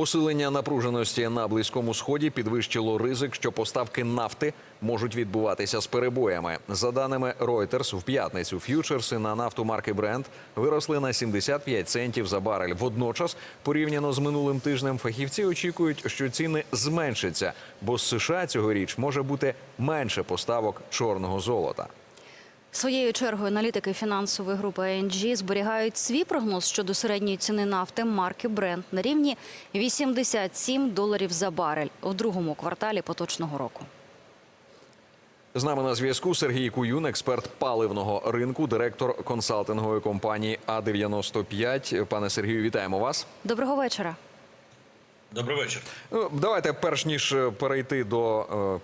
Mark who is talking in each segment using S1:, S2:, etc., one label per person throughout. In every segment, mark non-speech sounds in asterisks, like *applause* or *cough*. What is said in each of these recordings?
S1: Посилення напруженості на близькому сході підвищило ризик, що поставки нафти можуть відбуватися з перебоями. За даними Reuters, в п'ятницю ф'ючерси на нафту марки Brent виросли на 75 центів за барель. Водночас, порівняно з минулим тижнем, фахівці очікують, що ціни зменшаться, бо з США цьогоріч може бути менше поставок чорного золота.
S2: Своєю чергою аналітики фінансової групи ING зберігають свій прогноз щодо середньої ціни нафти марки Brent на рівні 87 доларів за барель у другому кварталі поточного року.
S1: З нами на зв'язку Сергій Куюн, експерт паливного ринку, директор консалтингової компанії А 95 Пане Сергію, вітаємо вас.
S2: Доброго вечора.
S3: Добрий вечір.
S1: Ну, Давайте, перш ніж перейти до е,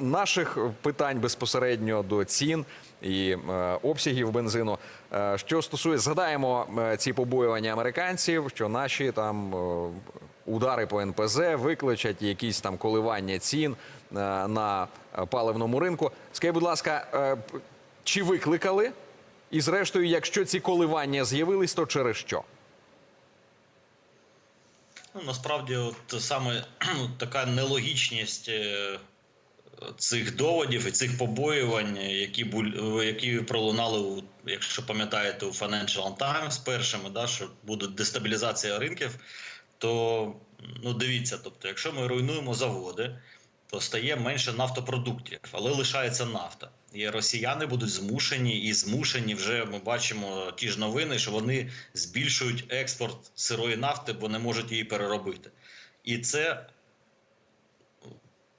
S1: наших питань безпосередньо до цін і е, обсягів бензину. Е, що стосується, згадаємо е, ці побоювання американців, що наші там удари по НПЗ викличуть якісь там коливання цін на паливному ринку. Скажіть, будь ласка, чи викликали? І зрештою, якщо ці коливання з'явились, то через що?
S3: Ну насправді, от саме *clears throat* ну, така нелогічність цих доводів і цих побоювань, які буль, які пролунали у, якщо пам'ятаєте, у Financial Times першими, да, що буде дестабілізація ринків, то ну дивіться, тобто, якщо ми руйнуємо заводи. То стає менше нафтопродуктів, але лишається нафта. І росіяни будуть змушені і змушені вже ми бачимо ті ж новини, що вони збільшують експорт сирої нафти, бо не можуть її переробити. І це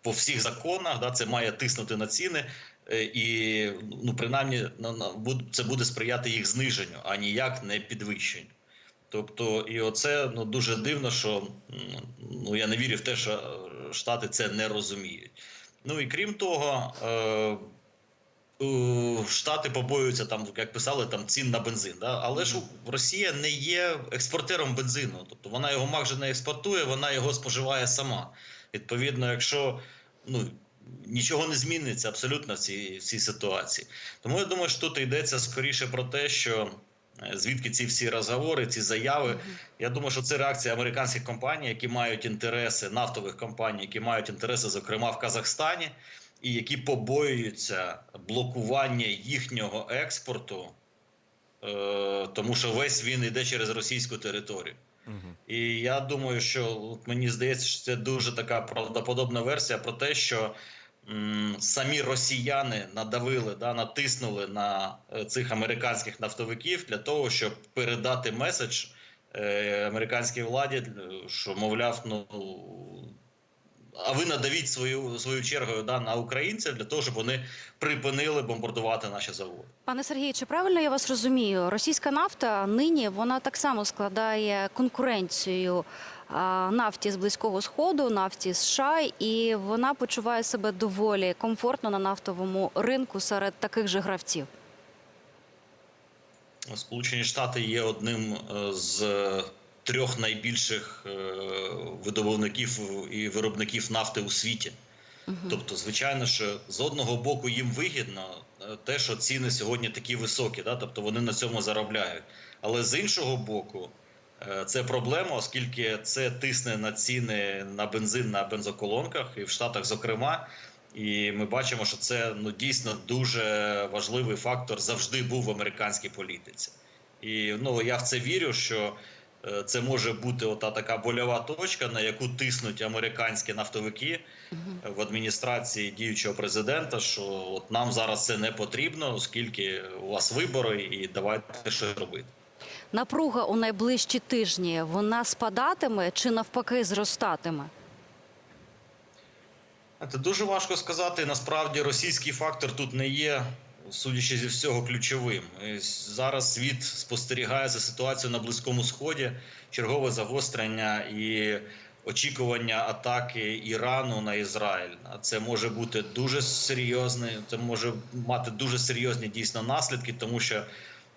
S3: по всіх законах, да, це має тиснути на ціни, е, і ну принаймні це буде сприяти їх зниженню, а ніяк не підвищенню. Тобто, і оце ну дуже дивно, що ну я не вірю в те, що е, Штати це не розуміють. Ну і крім того, е, Штати побоюються там, як писали, там цін на бензин. Да? Але ж Росія не є експортером бензину, тобто вона його майже не експортує, вона його споживає сама. Відповідно, якщо ну нічого не зміниться абсолютно в цій, в цій ситуації. Тому я думаю, що тут йдеться скоріше про те, що е, звідки ці всі розговори, ці заяви. Я думаю, що це реакція американських компаній, які мають інтереси нафтових компаній, які мають інтереси, зокрема в Казахстані, і які побоюються блокування їхнього експорту, е, тому що весь він йде через російську територію. І я думаю, що от мені здається, що це дуже така правдоподобна версія про те, що м, самі росіяни надавили, да, натиснули на е, цих американських нафтовиків для того, щоб передати меседж е, американській владі, е, що мовляв, ну. А ви надавіть свою свою чергою да, на українців для того, щоб вони припинили бомбардувати наші заводи.
S2: Пане Сергію, чи правильно я вас розумію? Російська нафта нині вона так само складає конкуренцію нафті з близького сходу, нафті з США, і вона почуває себе доволі комфортно на нафтовому ринку серед таких же гравців.
S3: Сполучені Штати є одним е, з трьох найбільших е, видобувників і виробників нафти у світі. Тобто, звичайно, що з одного боку їм вигідно е, те, що ціни сьогодні такі високі, да? тобто вони на цьому заробляють. Але з іншого боку, е, це проблема, оскільки це тисне на ціни на бензин на бензоколонках і в Штатах, зокрема. І ми бачимо, що це ну дійсно дуже важливий фактор завжди був в американській політиці. І ну я в це вірю, що це може бути ота така больова точка, на яку тиснуть американські нафтовики е, в адміністрації діючого президента. Що от нам зараз це не потрібно, оскільки у вас вибори, і давайте щось робити.
S2: Напруга у найближчі тижні вона спадатиме чи навпаки зростатиме?
S3: Це дуже важко сказати. Насправді російський фактор тут не є, судячи зі всього, ключовим. Зараз світ спостерігає за ситуацією на Близькому Сході, чергове загострення і очікування атаки Ірану на Ізраїль. А це може бути дуже серйозне, це може мати дуже серйозні дійсно наслідки, тому що.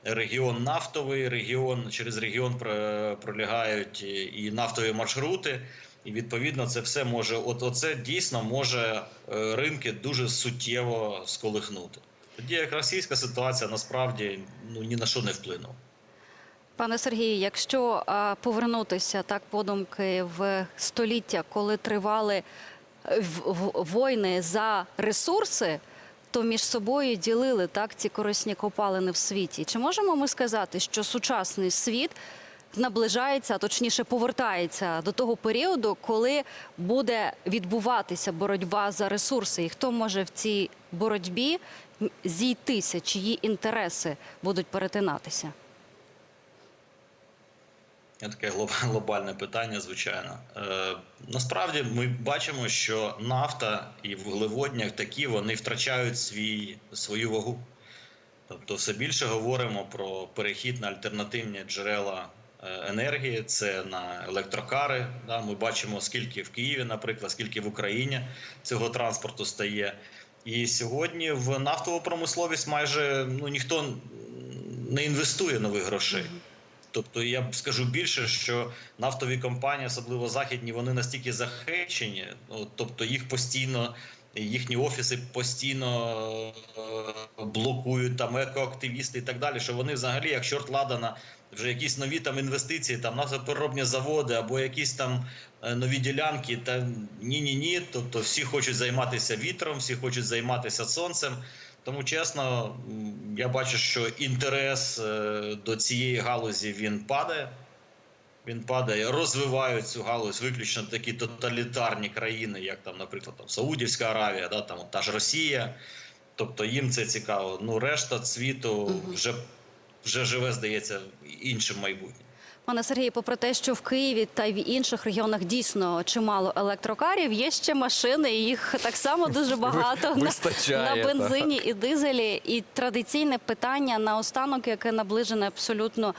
S3: Регіон нафтовий, регіон через регіон пролягають і- і нафтові маршрути. І відповідно це все може, от оце дійсно може е, ринки дуже суттєво сколихнути. Тоді як російська ситуація насправді ну ні на що не вплинула.
S2: Пане Сергію, якщо повернутися так подумки в століття, коли тривали е, війни за ресурси, то між собою ділили так ці корисні копалини в світі. Чи можемо ми сказати, що сучасний світ наближається, а точніше повертається до того періоду, коли буде відбуватися боротьба за ресурси, і хто може в цій боротьбі зійтися, чиї інтереси будуть перетинатися?
S3: Таке *laughs* глобальне питання, звичайно. Е, насправді ми бачимо, що нафта і вуглеводні як такі вони втрачають свій, свою вагу. Тобто, все більше говоримо про перехід на альтернативні джерела е, енергії, це на електрокари. Да? Ми бачимо, скільки в Києві, наприклад, скільки в Україні цього транспорту стає. І сьогодні в нафтову промисловість майже ну, ніхто не інвестує нових грошей. Тобто я б скажу більше, що нафтові компанії, особливо західні, вони настільки захищені, ну, тобто їх постійно, їхні офіси постійно е, блокують там екоактивісти і так далі. Що вони взагалі, як чорт ладана, вже якісь нові там інвестиції, там нафтопереробні заводи або якісь там нові ділянки. Та ні, ні, ні. Тобто всі хочуть займатися вітром, всі хочуть займатися сонцем. Тому чесно, я бачу, що інтерес е, до цієї галузі він падає. Він падає, розвивають цю галузь виключно такі тоталітарні країни, як там, наприклад, там Саудівська Аравія, да, там та ж Росія. Тобто їм це цікаво. Ну, решта світу вже, вже живе, здається, іншим майбутнім.
S2: Пане Сергію, попри те, що в Києві та й в інших регіонах дійсно чимало електрокарів, є ще машини, і їх так само дуже *laughs* багато на, на бензині і дизелі. І традиційне питання на останок, яке наближене абсолютно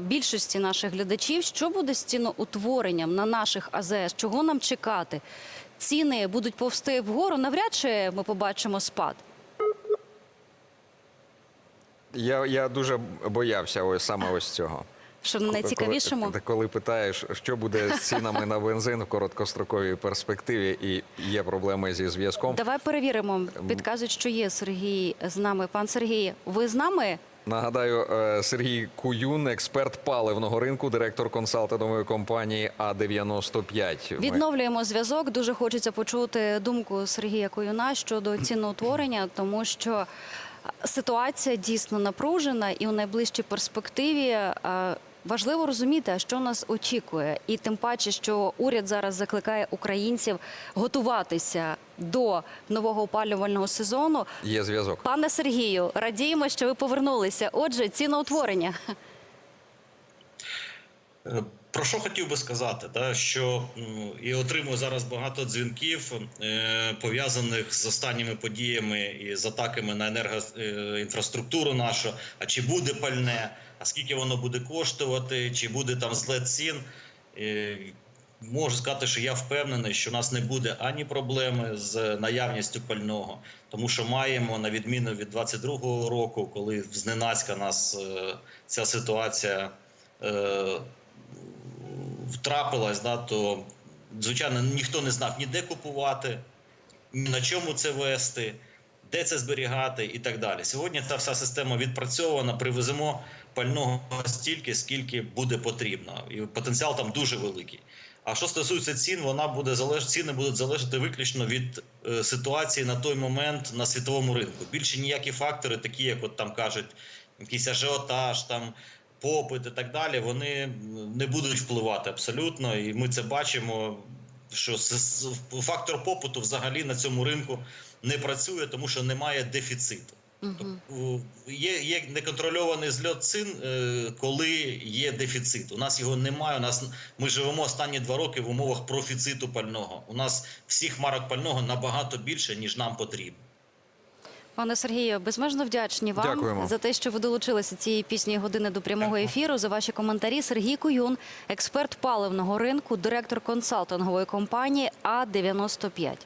S2: більшості наших глядачів: що буде з ціноутворенням на наших АЗС? Чого нам чекати? Ціни будуть повсти вгору. Навряд чи ми побачимо спад.
S1: Я, я дуже боявся ось саме ось цього.
S2: Що найцікавішому?
S1: Коли, коли питаєш, що буде з цінами на бензин в короткостроковій перспективі, і є проблеми зі зв'язком.
S2: Давай перевіримо. Підказують, що є Сергій з нами. Пан Сергій, ви з нами?
S1: Нагадаю, е, Сергій Куюн, експерт паливного ринку, директор консалтингової компанії А95. Ми-
S2: Відновлюємо зв'язок. Дуже хочеться почути думку Сергія Коюна щодо ціноутворення, тому що ситуація дійсно напружена, і у найближчій перспективі е, важливо розуміти, що нас очікує, і тим паче, що уряд зараз закликає українців готуватися до нового опалювального сезону.
S1: Є зв'язок.
S2: Пане Сергію, радіємо, що ви повернулися. Отже, ціноутворення.
S3: Е, Про що хотів би сказати, да, що і отримую зараз багато дзвінків е, пов'язаних з останніми подіями і з атаками на енергоінфраструктуру нашу. А чи буде пальне, а скільки воно буде коштувати, чи буде там злет цін? Е, Можу сказати, що я впевнений, що у нас не буде ані проблеми з наявністю пального, тому що маємо на відміну від 22-го року, коли зненацька нас е, ця ситуація. е, втрапилась, да, то звичайно ніхто не знав ніде купувати, ні на чому це вести, де це зберігати і так далі. Сьогодні та вся система відпрацьована, привеземо пального стільки, скільки буде потрібно, і потенціал там дуже великий. А що стосується цін, вона буде залеж... ціни будуть залежати виключно від е, ситуації на той момент на світовому ринку. Більше ніякі фактори, такі як от там кажуть, якийсь ажіотаж, там попит і так далі, вони не будуть впливати абсолютно. І ми це бачимо. Що фактор попиту взагалі на цьому ринку не працює, тому що немає дефіциту. Тобто, Є, є неконтрольований зльот цін, е, коли є дефіцит. У нас його немає. У нас ми живемо останні два роки в умовах профіциту пального. У нас всіх марок пального набагато більше ніж нам потрібно.
S2: Пане Сергію, безмежно вдячні вам
S1: Дякуємо.
S2: за те, що ви долучилися цієї пісні години до прямого ефіру. За ваші коментарі. Сергій Куюн, експерт паливного ринку, директор консалтингової компанії А 95